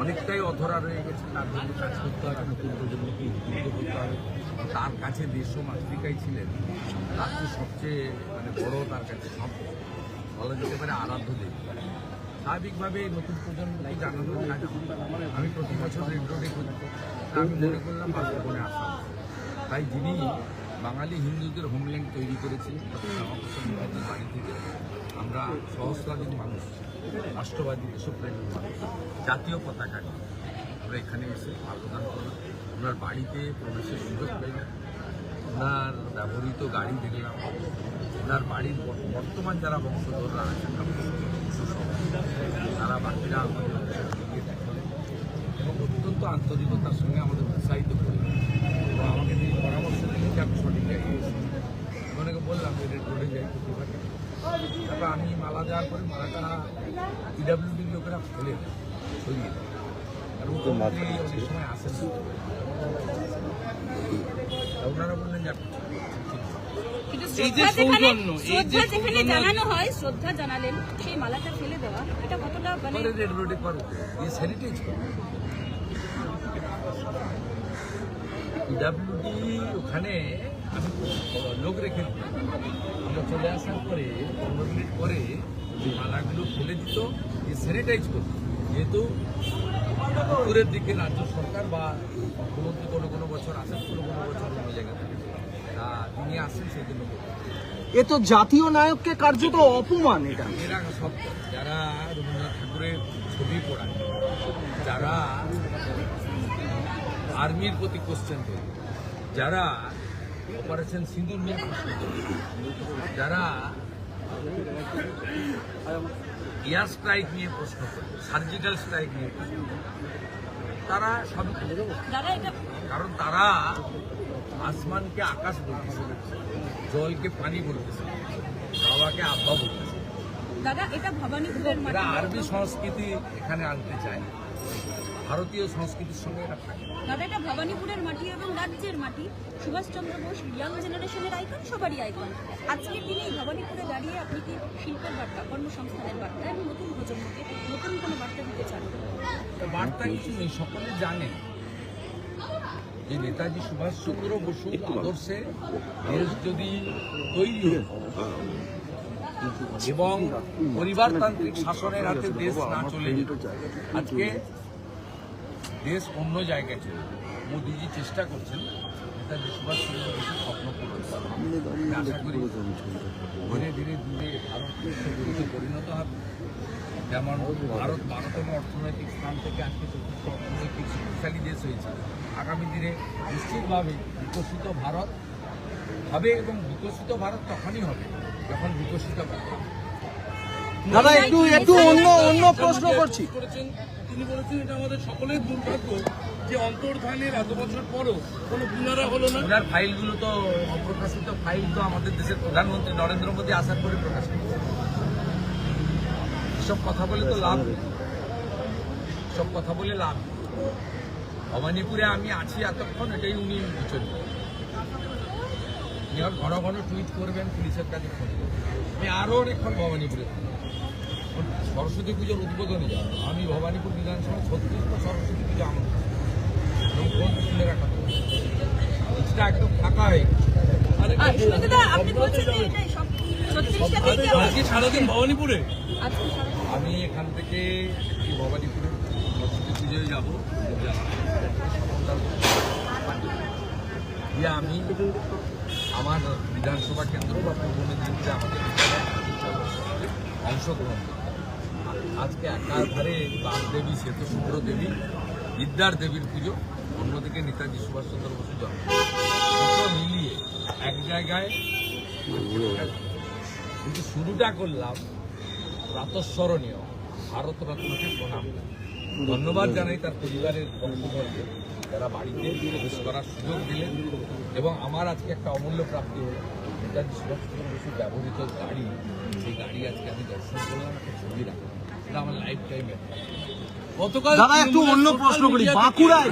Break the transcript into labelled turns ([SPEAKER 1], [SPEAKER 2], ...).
[SPEAKER 1] অনেকটাই অধরা রয়ে গেছে তার জন্য কাজ করতে হবে নতুন প্রজন্মকে উদ্বুদ্ধ করতে হবে। তার কাছে দেশও মাতৃকাই ছিলেন। তার তো সবচেয়ে মানে বড় তার কাছে সব বলা যেতে পারে আরাধ্য দেবী। স্বাভাবিকভাবে নতুন প্রজন্মকে জানানোর কাজ আমি প্রতি বছর রেড রোডে করি আমি মনে করলাম বাস্তবনে আসা তাই যিনি বাঙালি হিন্দুদের হোমল্যান্ড তৈরি করেছিলেন বাড়ি থেকে আমরা সহস্রাধিক মানুষ, রাষ্ট্রবাদী, দেশপ্রেমী মানুষ, জাতীয় পতাকা নিয়ে আমরা এখানে এসে আবেদন করলাম। ওনার বাড়িতে প্রবেশের সুযোগ পেলাম, ওনার ব্যবহৃত গাড়ি দেখলাম, ওনার বাড়ির বর্তমান যারা বংশধররা আছেন তারা বাকিরা আমাদের এবং অত্যন্ত আন্তরিকতার সঙ্গে আমাদের উৎসাহিত করলেন। এবং আমাকে তিনি পরামর্শ যে আমি সঠিক জায়গায় এসেছি। ওনাকে বললাম যে রেড রোডে যাই, প্রতিভাকে তারপর আমি মালা দেওয়ার পরে মালাটা পিডাব্লিউডির লোকেরা ফেলে সরিয়ে দেয়। অনেক সময় আসেন ওনারা বললেন যে
[SPEAKER 2] হয় মানে
[SPEAKER 1] ওখানে আমি লোক রেখে আমরা চলে আসার পরে পনেরো মিনিট পরে যে মালাগুলো ফেলে দিত দিয়ে স্যানিটাইজ করত। যেহেতু পুকুরের দিকে রাজ্য সরকার বা মুখ্যমন্ত্রী কোনো কোনো বছর আসেন কোনো কোনো বছর অন্য জায়গা থেকে তা তিনি আসেন সেই জন্য
[SPEAKER 3] এ তো জাতীয় নায়ককে কার্যত অপমান এটা।
[SPEAKER 1] এরা সব যারা রবীন্দ্রনাথ ঠাকুরের ছবি পড়ায় যারা আর্মির প্রতি কোশ্চেন করে যারা অপারেশন সিঁদুর নিয়ে প্রশ্ন যারা এয়ার স্ট্রাইক নিয়ে প্রশ্ন করে সার্জিক্যাল স্ট্রাইক নিয়ে প্রশ্ন তারা
[SPEAKER 2] এটা
[SPEAKER 1] কারণ তারা আসমানকে আকাশ বলতেছে জলকে পানি বলতেছে বাবাকে আব্বা বলতেছে।
[SPEAKER 2] দাদা এটা ভবানীপুরের মাটি
[SPEAKER 1] আরবি সংস্কৃতি এখানে আনতে চায়। ভারতীয় সংস্কৃতির সঙ্গে এরা থাকে।
[SPEAKER 2] দাদা এটা ভবানীপুরের মাটি এবং রাজ্যের মাটি। সুভাষচন্দ্র বোস ইয়াং জেনারেশনের আইকন সবারই আইকন। আজকের দিনে এই ভবানীপুরে দাঁড়িয়ে আপনি কি শিল্পের বার্তা কর্মসংস্থানের বার্তা এবং নতুন প্রজন্মকে নতুন কোনো বার্তা দিতে চান?
[SPEAKER 1] তো বার্তা কিছু নেই সকলে জানে। যে নেতাজি সুভাষচন্দ্র বসুর আদর্শে দেশ যদি তৈরি হতো এবং পরিবারতান্ত্রিক শাসনের হাতে দেশ না চলে যেত আজকে দেশ অন্য জায়গায় চলে। মোদিজি চেষ্টা করছেন নেতাজি সুভাষচন্দ্র বসুর স্বপ্ন পূরণ। আশা করি ধীরে ধীরে ধীরে ভারত পরিণত হবে যেমন ভারত বারোতম অর্থনৈতিক স্থান থেকে আজকে চতুর্থ অর্থনৈতিক শক্তিশালী দেশ হয়েছে আগামী দিনে নিশ্চিতভাবে বিকশিত ভারত হবে এবং বিকশিত ভারত তখনই হবে যখন বিকশিত ভারত
[SPEAKER 3] দাদা একটু একটু অন্য অন্য প্রশ্ন করছি।
[SPEAKER 4] করেছেন তিনি বলেছেন এটা আমাদের সকলের দুর্ভাগ্য যে অন্তর্ধানের এত বছর পরও কোনো কিনারা হলো না।
[SPEAKER 1] ওনার ফাইলগুলো তো অপ্রকাশিত ফাইল তো আমাদের দেশের প্রধানমন্ত্রী নরেন্দ্র মোদী আসার পরে প্রকাশ করেছে। এসব কথা বলে তো লাভ সব কথা বলে লাভ ভবানীপুরে আমি আছি এতক্ষণ এটাই উনি বিচলিত। আর ঘন ঘন টুইট করবেন পুলিশের কাছে ফোন আমি আরও অনেকক্ষণ ভবানীপুরে। সরস্বতী পুজোর উদ্বোধনে যাব। আমি ভবানীপুর বিধানসভা ছত্রিশটা সরস্বতী পুজো আমার এবং ফোন রাখা তো। একদম ফাঁকা হয়ে
[SPEAKER 4] সারাদিন ভবানীপুরে।
[SPEAKER 1] আমি এখান থেকে ভবানীপুরে সরস্বতী পুজোয় যাব। দিয়ে আমি আমার বিধানসভা কেন্দ্র বা পূর্ব মেদিনীপুরে আমাদের অংশগ্রহণ। আজকে একাধারে বাগদেবী শ্বেতশুভ্র দেবী, বিদ্যার দেবীর পুজো, অন্যদিকে নেতাজি সুভাষচন্দ্র বসু জন্ম। মিলিয়ে এক জায়গায় কিন্তু শুরুটা করলাম প্রাতঃস্মরণীয় ভারত রত্নকে প্রণাম। ধন্যবাদ জানাই তার পরিবারের বংশধরকে যারা বাড়িতে প্রবেশ করার সুযোগ দিলেন এবং আমার আজকে একটা অমূল্য প্রাপ্তি হলো নেতাজি সুভাষচন্দ্র বসুর ব্যবহৃত গাড়ি সেই গাড়ি আজকে আমি দর্শন করলাম একটা ছবি রাখলাম। এটা আমার লাইফ টাইম
[SPEAKER 4] গতকাল
[SPEAKER 3] দাদা একটু অন্য প্রশ্ন করি। বাঁকুড়ায়